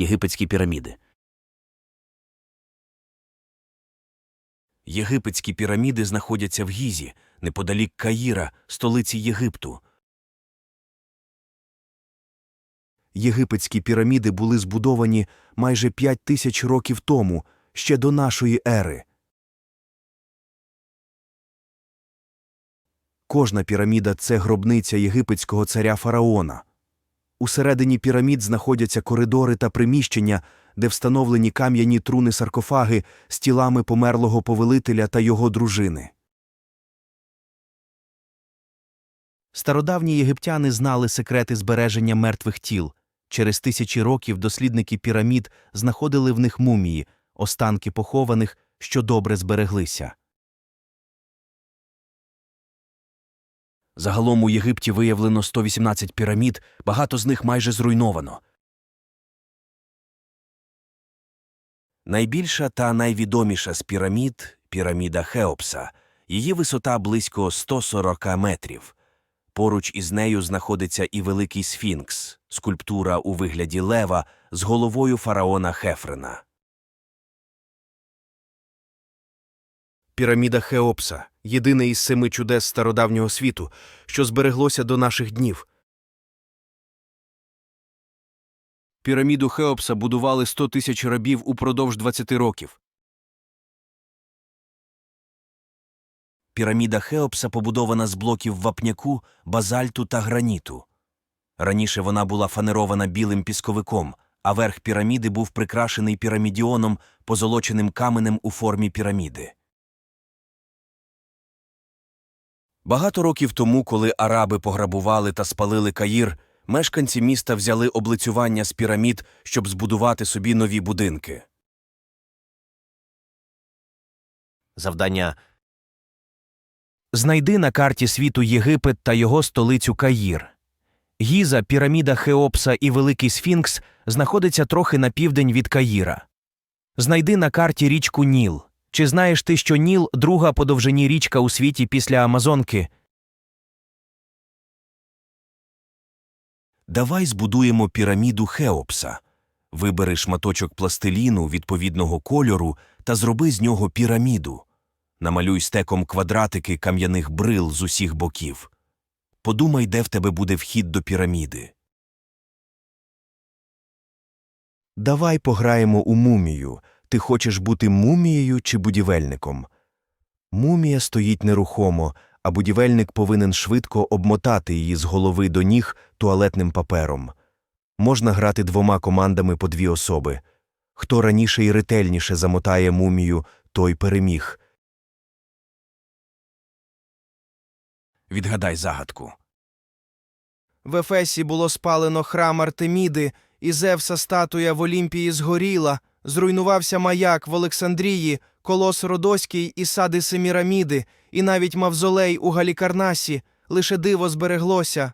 Єгипетські піраміди. Єгипетські піраміди знаходяться в Гізі, неподалік Каїра, столиці Єгипту. Єгипетські піраміди були збудовані майже п'ять тисяч років тому, ще до нашої ери. Кожна піраміда це гробниця єгипетського царя фараона. Усередині пірамід знаходяться коридори та приміщення, де встановлені кам'яні труни саркофаги з тілами померлого повелителя та його дружини. Стародавні єгиптяни знали секрети збереження мертвих тіл. Через тисячі років дослідники пірамід знаходили в них мумії, останки похованих, що добре збереглися. Загалом у Єгипті виявлено 118 пірамід, багато з них майже зруйновано. Найбільша та найвідоміша з пірамід піраміда Хеопса. Її висота близько 140 метрів. Поруч із нею знаходиться і великий сфінкс, скульптура у вигляді лева з головою фараона Хефрена. Піраміда Хеопса єдине із семи чудес стародавнього світу, що збереглося до наших днів. Піраміду Хеопса будували 100 тисяч рабів упродовж 20 років. Піраміда Хеопса побудована з блоків вапняку, базальту та граніту. Раніше вона була фанерована білим пісковиком, а верх піраміди був прикрашений пірамідіоном, позолоченим каменем у формі піраміди. Багато років тому, коли араби пограбували та спалили Каїр, мешканці міста взяли облицювання з пірамід, щоб збудувати собі нові будинки. Завдання Знайди на карті світу Єгипет та його столицю Каїр. Гіза, піраміда Хеопса і Великий Сфінкс знаходиться трохи на південь від Каїра. Знайди на карті річку Ніл. Чи знаєш ти, що Ніл друга по довжині річка у світі після Амазонки? Давай збудуємо піраміду Хеопса. Вибери шматочок пластиліну відповідного кольору та зроби з нього піраміду. Намалюй стеком квадратики кам'яних брил з усіх боків. Подумай, де в тебе буде вхід до піраміди. Давай пограємо у мумію. Ти хочеш бути мумією чи будівельником? Мумія стоїть нерухомо, а будівельник повинен швидко обмотати її з голови до ніг туалетним папером. Можна грати двома командами по дві особи. Хто раніше і ретельніше замотає мумію, той переміг. Відгадай загадку. В Ефесі було спалено храм Артеміди, і Зевса статуя в Олімпії згоріла, зруйнувався маяк в Олександрії, колос Родоський і сади Семіраміди, і навіть мавзолей у Галікарнасі, лише диво збереглося.